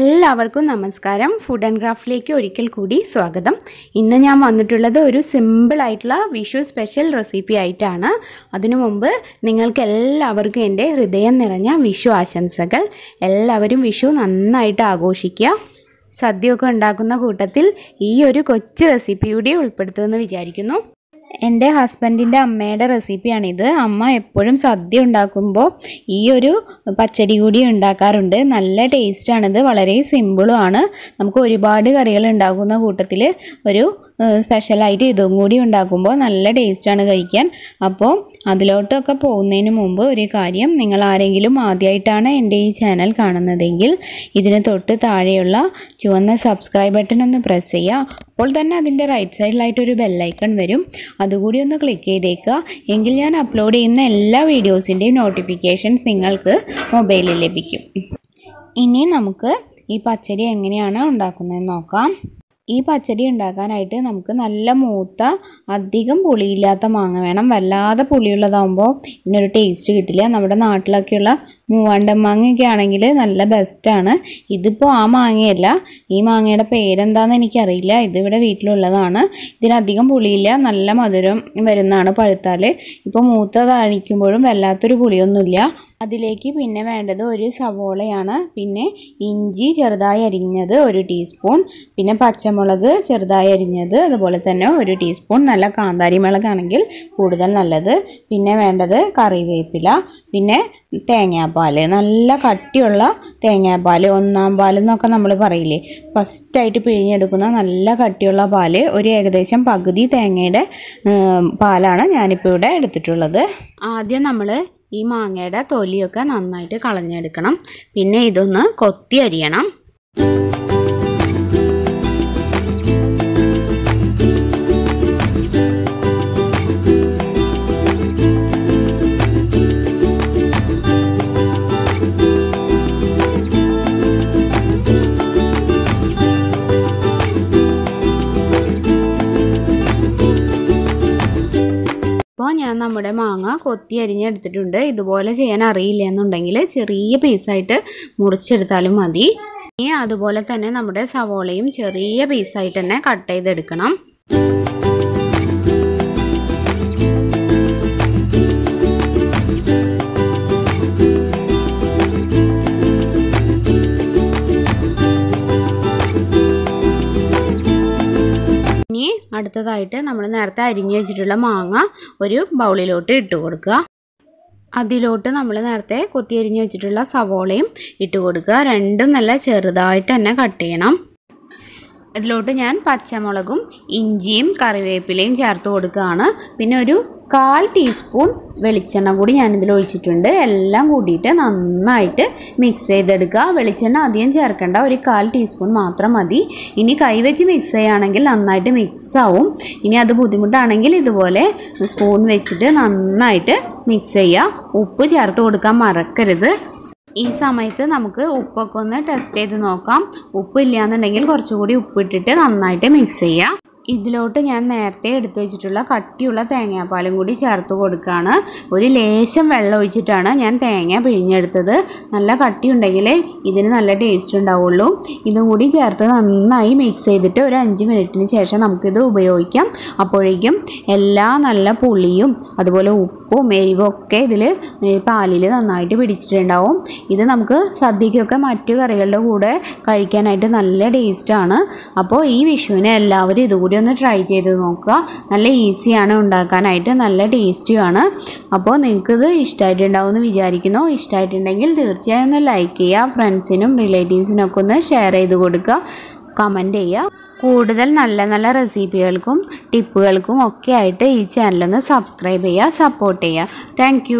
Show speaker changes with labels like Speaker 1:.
Speaker 1: എല്ലാവർക്കും നമസ്കാരം. Food and ക്രാഫ്റ്റിലേക്ക് ഒരിക്കൽ കൂടി സ്വാഗതം. ഇന്ന് ഞാൻ വന്നിട്ടുള്ളത് ഒരു സിമ്പിൾ ആയിട്ടുള്ള വിഷു സ്പെഷ്യൽ റെസിപ്പി ആയിട്ടാണ്. അതിനു മുമ്പ് നിങ്ങൾക്ക് എല്ലാവർക്കും എന്റെ ഹൃദയം നിറഞ്ഞ വിഷു ആശംസകൾ. എല്ലാവരും വിഷു നന്നായിട്ട് ആഘോഷിക്കുക. സദ്യയൊക്കെ ഉണ്ടാക്കുന്ന കൂട്ടത്തിൽ ഈ ഒരു കൊച്ചു റെസിപ്പി ഉൾപ്പെടുത്തുമെന്ന് വിചാരിക്കുന്നു. എന്റെ ഹസ്ബൻഡിന്റെ അമ്മയുടെ റെസിപ്പിയാണിത്. അമ്മ എപ്പോഴും സദ്യ ഉണ്ടാക്കുമ്പോൾ ഈ ഒരു പച്ചടി കൂടി ഉണ്ടാക്കാറുണ്ട്. നല്ല ടേസ്റ്റാണിത് വളരെ സിമ്പിളുമാണ് നമുക്ക് ഒരുപാട് കറികൾ ഉണ്ടാക്കുന്ന കൂട്ടത്തിൽ ഒരു സ്പെഷ്യലായിട്ട് ഇതും കൂടി ഉണ്ടാക്കുമ്പോൾ നല്ല ടേസ്റ്റാണ് കഴിക്കാൻ. അപ്പോൾ അതിലോട്ടൊക്കെ പോകുന്നതിന് മുമ്പ് ഒരു കാര്യം നിങ്ങൾ ആരെങ്കിലും ആദ്യമായിട്ടാണ് എന്റെ ഈ ചാനൽ കാണുന്നതെങ്കിൽ ഇതിന് തൊട്ട് താഴെയുള്ള ചുവന്ന സബ്സ്ക്രൈബ് ബട്ടൺ ഒന്ന് പ്രസ് ചെയ്യുക. അപ്പോൾ തന്നെ അതിന്റെ റൈറ്റ് സൈഡിലായിട്ട് ഒരു ബെല്ലൈക്കൺ വരും. അതുകൂടി ഒന്ന് ക്ലിക്ക് ചെയ്തേക്കുക. എങ്കിൽ ഞാൻ അപ്ലോഡ് ചെയ്യുന്ന എല്ലാ വീഡിയോസിന്റെയും നോട്ടിഫിക്കേഷൻസ് നിങ്ങൾക്ക് മൊബൈലിൽ ലഭിക്കും. ഇനി നമുക്ക് ഈ പച്ചടി എങ്ങനെയാണ് ഉണ്ടാക്കുന്നതെന്ന് നോക്കാം. ഈ പച്ചടി ഉണ്ടാക്കാനായിട്ട് നമുക്ക് നല്ല മൂത്ത അധികം പുളിയില്ലാത്ത മാങ്ങ വേണം. വല്ലാതെ പുളിയുള്ളതാകുമ്പോൾ ഇതിനൊരു ടേസ്റ്റ് കിട്ടില്ല. നമ്മുടെ നാട്ടിലൊക്കെയുള്ള മൂവാണ്ടൻ മാങ്ങയൊക്കെ ആണെങ്കിൽ നല്ല ബെസ്റ്റാണ് ഇതിപ്പോൾ ആ മാങ്ങയല്ല. ഈ മാങ്ങയുടെ പേരെന്താണെന്ന് എനിക്കറിയില്ല. ഇതിവിടെ വീട്ടിലുള്ളതാണ്. ഇതിനധികം പുളിയില്ല. നല്ല മധുരം വരുന്നതാണ് പഴുത്താൽ ഇപ്പോൾ മൂത്തതാണിക്കുമ്പോഴും വല്ലാത്തൊരു പുളിയൊന്നുമില്ല. അതിലേക്ക് പിന്നെ വേണ്ടത് ഒരു സവോളയാണ്. പിന്നെ ഇഞ്ചി ചെറുതായി അരിഞ്ഞത് ഒരു ടീസ്പൂൺ. പിന്നെ പച്ചമുളക് ചെറുതായി അരിഞ്ഞത് അതുപോലെ തന്നെ ഒരു ടീസ്പൂൺ. നല്ല കാന്താരി മുളകാണെങ്കിൽ കൂടുതൽ നല്ലത്. പിന്നെ വേണ്ടത് കറിവേപ്പില. പിന്നെ തേങ്ങാപ്പാൽ നല്ല കട്ടിയുള്ള തേങ്ങാപ്പാൽ ഒന്നാം പാൽ എന്നൊക്കെ നമ്മൾ പറയില്ലേ. ഫസ്റ്റായിട്ട് പിഴിഞ്ഞെടുക്കുന്ന നല്ല കട്ടിയുള്ള പാൽ ഒരു ഏകദേശം പകുതി തേങ്ങയുടെ പാലാണ് ഞാനിപ്പോൾ ഇവിടെ എടുത്തിട്ടുള്ളത്. ആദ്യം നമ്മൾ ഈ മാങ്ങയുടെ തൊലിയൊക്കെ നന്നായിട്ട് കളഞ്ഞെടുക്കണം. പിന്നെ ഇതൊന്ന് കൊത്തി അരിയണം നമ്മുടെ മാങ്ങ കൊത്തി അരിഞ്ഞെടുത്തിട്ടുണ്ട്. ഇതുപോലെ ചെയ്യാൻ അറിയില്ല എന്നുണ്ടെങ്കിൽ ചെറിയ പീസായിട്ട് മുറിച്ചെടുത്താലും മതി. ഇനി അതുപോലെ തന്നെ നമ്മുടെ സവോളയും ചെറിയ പീസായിട്ട് തന്നെ കട്ട് ചെയ്തെടുക്കണം. അടുത്തതായിട്ട് നമ്മൾ നേരത്തെ അരിഞ്ഞു വെച്ചിട്ടുള്ള മാങ്ങ ഒരു ബൗളിലോട്ട് ഇട്ട് കൊടുക്കുക. അതിലോട്ട് നമ്മൾ നേരത്തെ കൊത്തിയരിഞ്ഞ് വെച്ചിട്ടുള്ള സവോളയും ഇട്ട് കൊടുക്കുക. രണ്ടും നല്ല ചെറുതായിട്ട് തന്നെ കട്ട് ചെയ്യണം. ഇതിലോട്ട് ഞാൻ പച്ചമുളകും ഇഞ്ചിയും കറിവേപ്പിലയും ചേർത്ത് കൊടുക്കുകയാണ്. പിന്നെ ഒരു കാൽ ടീസ്പൂൺ വെളിച്ചെണ്ണ കൂടി ഞാനിതിൽ ഒഴിച്ചിട്ടുണ്ട്. എല്ലാം കൂടിയിട്ട് നന്നായിട്ട് മിക്സ് ചെയ്തെടുക്കുക. വെളിച്ചെണ്ണ അധികം ചേർക്കേണ്ട. ഒരു കാൽ ടീസ്പൂൺ മാത്രം മതി. ഇനി കൈവച്ച് മിക്സ് ചെയ്യുകയാണെങ്കിൽ നന്നായിട്ട് മിക്സ് ആവും. ഇനി അത് ബുദ്ധിമുട്ടാണെങ്കിൽ ഇതുപോലെ സ്പൂൺ വെച്ചിട്ട് നന്നായിട്ട് മിക്സ് ചെയ്യുക. ഉപ്പ് ചേർത്ത് കൊടുക്കാൻ മറക്കരുത്. ഈ സമയത്ത് നമുക്ക് ഉപ്പൊക്കെ ഒന്ന് ടെസ്റ്റ് ചെയ്ത് നോക്കാം. ഉപ്പ് ഇല്ലയെന്നുണ്ടെങ്കിൽ കുറച്ചുകൂടി ഉപ്പിട്ടിട്ട് നന്നായിട്ട് മിക്സ് ചെയ്യാം. ഇതിലോട്ട് ഞാൻ നേരത്തെ എടുത്തു വെച്ചിട്ടുള്ള കട്ടിയുള്ള തേങ്ങാപ്പാലും കൂടി ചേർത്ത് കൊടുക്കുകയാണ്. ഒരു ലേശം വെള്ളം ഒഴിച്ചിട്ടാണ് ഞാൻ തേങ്ങ പിഴിഞ്ഞെടുത്തത്. നല്ല കട്ടി ഉണ്ടെങ്കിൽ ഇതിന് നല്ല ടേസ്റ്റ് ഉണ്ടാവുള്ളൂ. ഇതും കൂടി ചേർത്ത് നന്നായി മിക്സ് ചെയ്തിട്ട് ഒരു അഞ്ച് മിനിറ്റിന് ശേഷം നമുക്കിത് ഉപയോഗിക്കാം. അപ്പോഴേക്കും എല്ലാ നല്ല പുളിയും അതുപോലെ ഉപ്പും എരിവും ഒക്കെ ഇതിൽ പാലിൽ നന്നായിട്ട് പിടിച്ചിട്ടുണ്ടാവും. ഇത് നമുക്ക് സദ്യക്കൊക്കെ മറ്റു കറികളുടെ കൂടെ കഴിക്കാനായിട്ട് നല്ല ടേസ്റ്റാണ് അപ്പോൾ ഈ വിഷുവിന് എല്ലാവരും ഇതുകൂടി ഒന്ന് ട്രൈ ചെയ്ത് നോക്കുക. നല്ല ഈസിയാണ് ഉണ്ടാക്കാനായിട്ട് നല്ല ടേസ്റ്റിയുമാണ് അപ്പോൾ നിങ്ങൾക്കിത് ഇഷ്ടമായിട്ടുണ്ടാവും എന്ന് വിചാരിക്കുന്നു. ഇഷ്ടമായിട്ടുണ്ടെങ്കിൽ തീർച്ചയായും ഒന്ന് ലൈക്ക് ചെയ്യുക. ഫ്രണ്ട്സിനും റിലേറ്റീവ്സിനൊക്കെ ഒന്ന് ഷെയർ ചെയ്ത് കൊടുക്കുക. കമന്റ് ചെയ്യുക. കൂടുതൽ നല്ല നല്ല റെസിപ്പികൾക്കും ടിപ്പുകൾക്കും ഒക്കെ ആയിട്ട് ഈ ചാനലൊന്ന് സബ്സ്ക്രൈബ് ചെയ്യുക സപ്പോർട്ട് ചെയ്യുക. താങ്ക്